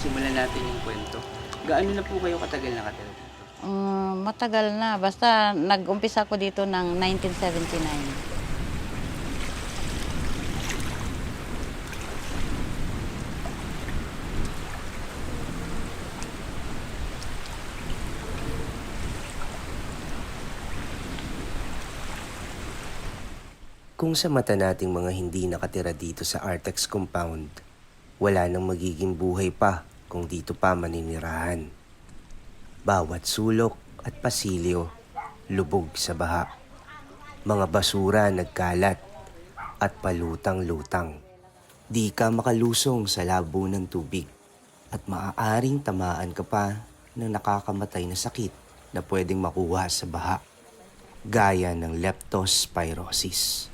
simulan natin yung kwento. Gaano na po kayo katagal nakatira dito? Mm, matagal na. Basta nag-umpisa ko dito ng 1979. Kung sa mata nating mga hindi nakatira dito sa Artex compound, wala nang magiging buhay pa kung dito pa maninirahan. Bawat sulok at pasilyo, lubog sa baha. Mga basura nagkalat at palutang-lutang. Di ka makalusong sa labo ng tubig at maaaring tamaan ka pa ng nakakamatay na sakit na pwedeng makuha sa baha gaya ng leptospirosis.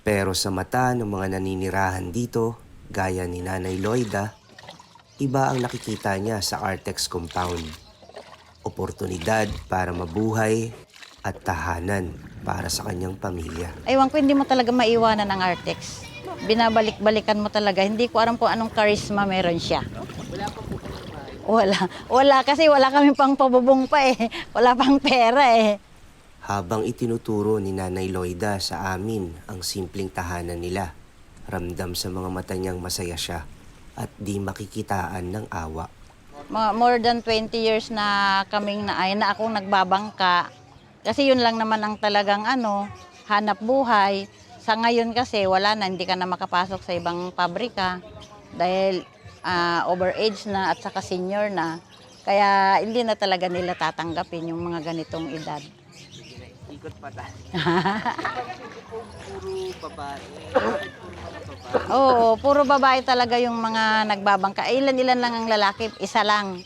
Pero sa mata ng mga naninirahan dito, gaya ni Nanay Loida, iba ang nakikita niya sa Artex compound. Oportunidad para mabuhay at tahanan para sa kanyang pamilya. Aywan ko, hindi mo talaga maiwanan ang Artex. Binabalik-balikan mo talaga. Hindi ko alam kung anong charisma meron siya. Wala pa po. Wala. Wala kasi wala kami pang pabubong pa eh. Wala pang pera eh. Habang itinuturo ni Nanay Loida sa amin ang simpleng tahanan nila, ramdam sa mga mata niyang masaya siya at di makikitaan ng awa. More than 20 years na kaming na, ay, na akong nagbabangka. Kasi yun lang naman ang talagang ano, hanap buhay. Sa ngayon kasi wala na, hindi ka na makapasok sa ibang pabrika dahil ah, overage na at saka senior na. Kaya hindi na talaga nila tatanggapin yung mga ganitong edad. Ikot pa tayo. Puro babae. Oo, puro babae talaga yung mga nagbabangka. Eh, Ilan-ilan lang ang lalaki, isa lang.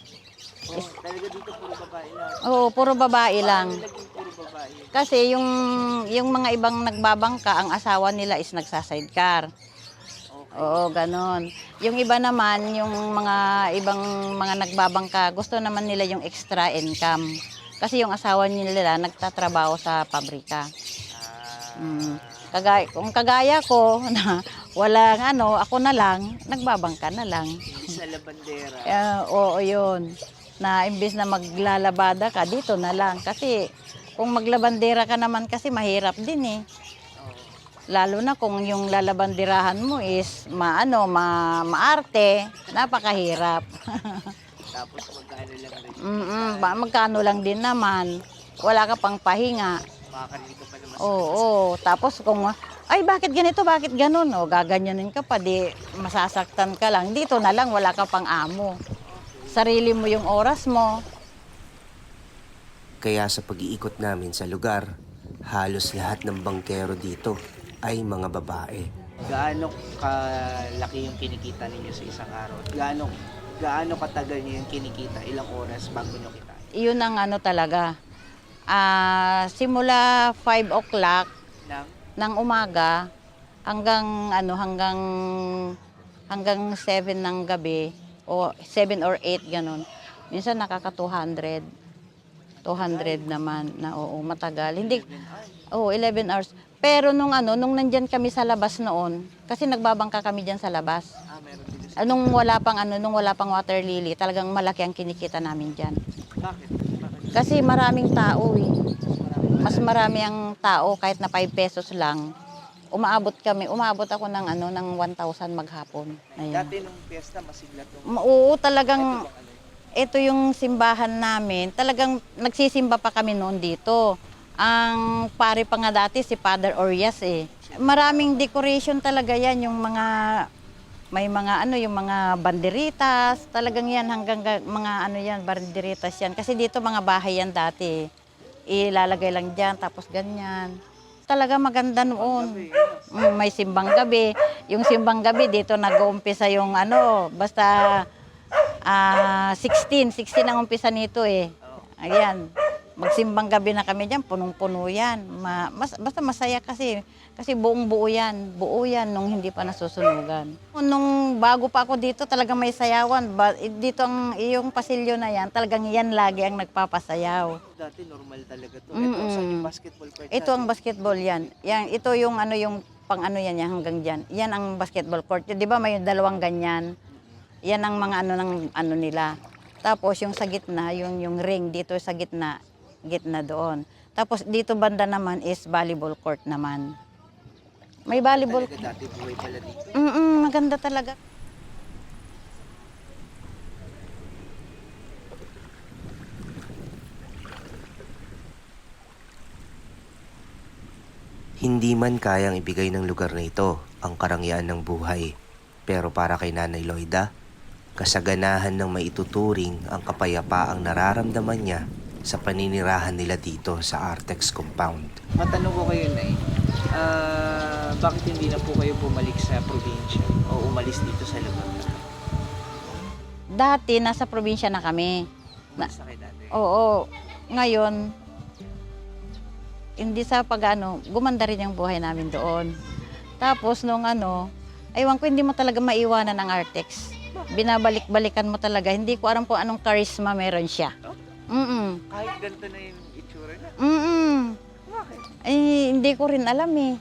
Oh, talaga dito puro babae lang. Oo, puro babae lang. Puro babae. Kasi yung yung mga ibang nagbabangka, ang asawa nila is nagsasidecar. Okay. Oo, ganon. Yung iba naman, yung mga ibang mga nagbabangka, gusto naman nila yung extra income. Kasi yung asawa nila nagtatrabaho sa pabrika. Mm. Kagaya, kung kagaya ko na walang ano, ako na lang, nagbabangka na lang. sa labandera. Eh, oo, yun. Na imbis na maglalabada ka, dito na lang. Kasi kung maglabandera ka naman kasi mahirap din eh. Lalo na kung yung lalabandirahan mo is maano, ma maarte, napakahirap. Tapos magkano lang rin. Mm ba, magkano lang din naman. Wala ka pang pahinga. Makakarinig ka pa naman. Oo, Tapos kung, ay bakit ganito, bakit ganun? O, gaganyanin ka pa, di masasaktan ka lang. Dito na lang, wala ka pang amo. Sarili mo yung oras mo. Kaya sa pag-iikot namin sa lugar, halos lahat ng bangkero dito ay mga babae. Gaano kalaki yung kinikita ninyo sa isang araw? Gaano gaano katagal niyo yung kinikita? Ilang oras bago niyo kita? Iyon ang ano talaga. Ah, simula 5 o'clock Nang ng umaga hanggang ano hanggang hanggang 7 ng gabi o 7 or 8 ganun. Minsan nakaka 200. 200 naman na oo matagal. Hindi Oo, 11 hours. Pero nung ano, nung nandyan kami sa labas noon, kasi nagbabangka kami diyan sa labas. ah, meron din. Anong wala pang ano, nung wala pang water lily, talagang malaki ang kinikita namin diyan. Bakit? Kasi maraming tao eh. Mas marami ang tao kahit na 5 pesos lang. Umaabot kami, umaabot ako ng ano ng 1,000 maghapon. Ayan. Dati nung piyesta, masigla to. Ma- Oo, talagang ano? ito yung simbahan namin. Talagang nagsisimba pa kami noon dito. Ang pare pa nga dati si Father Orias eh. Maraming decoration talaga yan, yung mga may mga ano yung mga banderitas, talagang yan hanggang ga- mga ano yan, banderitas yan. Kasi dito mga bahay yan dati. Ilalagay lang diyan tapos ganyan. Talaga maganda noon. Mm, may simbang gabi. Yung simbang gabi dito nag-uumpisa yung ano, basta Ah, 16, 16 ang umpisa nito eh. Ayan. Magsimbang gabi na kami diyan, punong-puno yan. Ma, mas, basta masaya kasi. Kasi buong buo yan. Buo yan nung hindi pa nasusunugan. Nung bago pa ako dito, talagang may sayawan. Ba, eh, dito ang iyong pasilyo na yan, talagang yan lagi ang nagpapasayaw. Dati normal talaga to. Ito Mm-mm. sa yung basketball court Ito ang basketball yan. yan ito yung ano yung pang ano yan, yan hanggang dyan. Yan ang basketball court. Di ba may dalawang ganyan? Yan ang mga ano ng ano nila. Tapos yung sa gitna, yung yung ring dito sa gitna, gitna doon. Tapos dito banda naman is volleyball court naman. May volleyball. Talaga dati buhay pala dito. Mm maganda talaga. Hindi man kayang ibigay ng lugar na ito ang karangyaan ng buhay. Pero para kay Nanay Loida, kasaganahan ng maituturing ang kapayapaang nararamdaman niya sa paninirahan nila dito sa Artex Compound. Matanong ko kayo, Nay, ah, bakit hindi na po kayo bumalik sa probinsya o umalis dito sa lugar? Dati nasa probinsya na kami. Na- kayo dati. Oo. Ngayon, hindi sa pag-ano, gumanda rin yung buhay namin doon. Tapos nung ano, aywan ko hindi mo talaga maiwanan ang Artex. Binabalik-balikan mo talaga. Hindi ko alam kung anong charisma meron siya. Mm Kahit ganito na yung itsura niya. mm Bakit? Eh, hindi ko rin alam eh.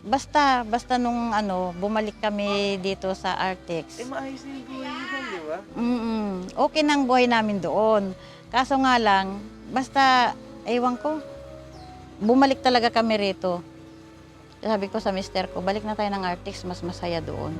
Basta, basta nung ano, bumalik kami dito sa Eh, Artex. maayos na yung buhay doon, di ba? Mm Okay na ang buhay namin doon. Kaso nga lang, basta, ewan ko, bumalik talaga kami rito. Sabi ko sa mister ko, balik na tayo ng Artex, mas masaya doon.